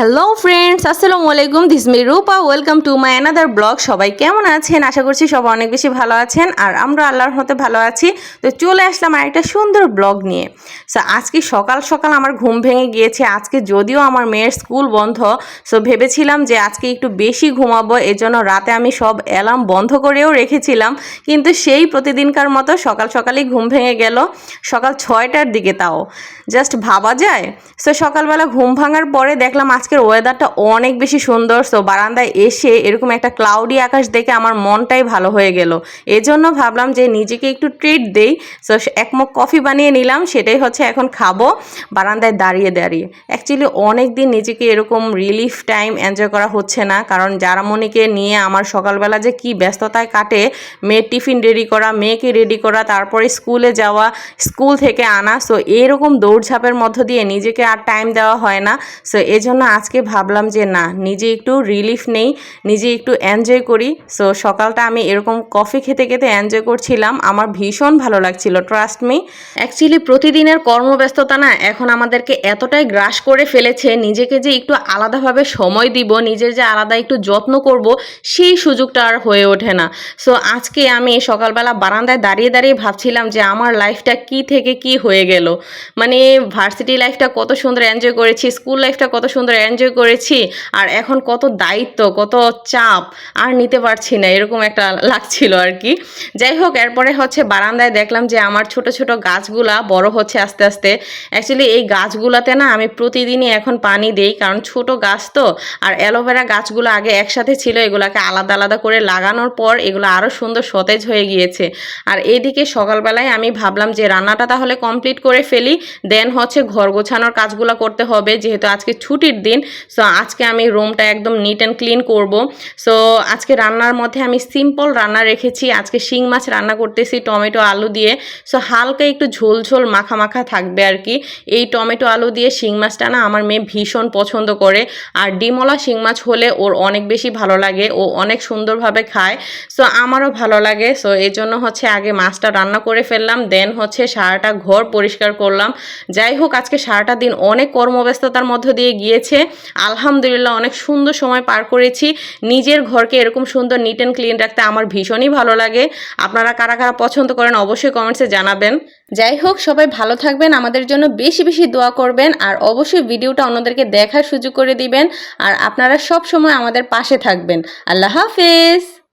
Hello friends আসসালামু আলাইকুম this me Rupa welcome to my another blog সবাই কেমন আছেন? আশা করছি সবাই অনেক বেশি ভালো আছেন আর আমরা আল্লাহর মতে ভালো আছি। তো চলে আসলাম আরেকটা সুন্দর ব্লগ নিয়ে। সো আজকে সকাল সকাল আমার ঘুম ভেঙে গিয়েছে। আজকে যদিও আমার মেয়ের স্কুল বন্ধ সো ভেবেছিলাম যে আজকে একটু বেশি ঘুমাবো, এজন্য রাতে আমি সব অ্যালার্ম বন্ধ করেও রেখেছিলাম। কিন্তু সেই প্রতিদিনকার মতো সকাল সকালই ঘুম ভেঙে গেল। সকাল ছয়টার দিকে তাও। জাস্ট ভাবা যায়? সো সকালবেলা ঘুম ভাঙার পরে দেখলাম আজকের ওয়েদারটা অনেক বেশি সুন্দর সো বারান্দায় এসে এরকম একটা ক্লাউডি আকাশ দেখে আমার মনটাই ভালো হয়ে গেল। এজন্য ভাবলাম যে নিজেকে একটু ট্রিট দেই সো একমুখ কফি বানিয়ে নিলাম, সেটাই হচ্ছে এখন খাব, বারান্দায় দাঁড়িয়ে দাঁড়িয়ে। অ্যাকচুয়ালি অনেক দিন নিজেকে এরকম রিলিফ টাইম এনজয় করা হচ্ছে না, কারণ জারামণিকে নিয়ে আমার সকালবেলা যে কি ব্যস্ততায় কাটে, মেয়ের টিফিন রেডি করা, মেয়েকে রেডি করা, তারপরে স্কুলে যাওয়া, স্কুল থেকে আনা সো এরকম দৌড়ঝাঁপের মধ্য দিয়ে নিজেকে আর টাইম দেওয়া হয় না সো এজন্য আজকে ভাবলাম যে না, নিজে একটু রিলিফ নেই, নিজে একটু এনজয় করি। সো সকালটা আমি এরকম কফি খেতে খেতে এনজয় করছিলাম। আমার ভীষণ ভালো লাগছিল ট্রাস্ট মি অ্যাকচুয়ালি প্রতিদিনের কর্মব্যস্ততা না, এখন আমাদেরকে এতটাই গ্রাস করে ফেলেছে, নিজেকে যে একটু আলাদাভাবে সময় দিব, নিজের যে আলাদা একটু যত্ন করব, সেই সুযোগটা আর হয়ে ওঠে না। সো আজকে আমি সকালবেলা বারান্দায় দাঁড়িয়ে দাঁড়িয়ে ভাবছিলাম যে আমার লাইফটা কি থেকে কি হয়ে গেল। মানে ভার্সিটি লাইফটা কত সুন্দর এনজয় করেছি স্কুল লাইফটা কত সুন্দর এনজয় করেছি, আর এখন কত দায়িত্ব, কত চাপ, আর নিতে পারছি না, এরকম একটা লাগছিল আর কি যাই হোক, এরপরে হচ্ছে বারান্দায় দেখলাম যে আমার ছোট ছোট গাছগুলা বড় হচ্ছে আস্তে আস্তে। অ্যাকচুয়ালি এই গাছগুলাতে না আমি প্রতিদিনই এখন পানি দেই, কারণ ছোট গাছ তো, আর অ্যালোভেরা গাছগুলো আগে একসাথে ছিল, এগুলাকে আলাদা আলাদা করে লাগানোর পর এগুলো আরও সুন্দর সতেজ হয়ে গিয়েছে। আর এদিকে সকালবেলায় আমি ভাবলাম যে রান্নাটা তাহলে কমপ্লিট করে ফেলি দেন হচ্ছে ঘর গোছানোর কাজগুলো করতে হবে, যেহেতু আজকে ছুটির দিন সো আজকে আমি রুমটা একদম নিট অ্যান্ড ক্লিন করব। সো আজকে রান্নার মধ্যে আমি সিম্পল রান্না রেখেছি। আজকে শিং মাছ রান্না করতেছি টমেটো আলু দিয়ে। সো হালকা একটু ঝোল ঝোল মাখা মাখা থাকবে আর কি। এই টমেটো আলু দিয়ে শিং মাছটা না আমার মেয়ে ভীষণ পছন্দ করে। আর ডিমলা শিং মাছ হলে ওর অনেক বেশি ভালো লাগে। ও অনেক সুন্দরভাবে খায়। সো আমারও ভালো লাগে। সো এই জন্য হচ্ছে আগে মাছটা রান্না করে ফেললাম। দেন হচ্ছে সারাটা ঘর পরিষ্কার করলাম। যাই হোক, আজকে সারাটা দিন অনেক কর্মব্যস্ততার মধ্য দিয়ে গিয়েছে। আলহামদুলিল্লাহ অনেক সুন্দর সময় পার করেছি। নিজের ঘরকে এরকম সুন্দর নিট অ্যান্ড ক্লিন রাখতে আমার ভীষণই ভালো লাগে। আপনারা কারা কারা পছন্দ করেন অবশ্যই কমেন্টসে জানাবেন। যাই হোক, সবাই ভালো থাকবেন, আমাদের জন্য বেশি বেশি দোয়া করবেন আর অবশ্যই ভিডিওটা অন্যদেরকে দেখার সুযোগ করে দিবেন। আর আপনারা সব সময় আমাদের পাশে থাকবেন। আল্লাহ হাফেজ!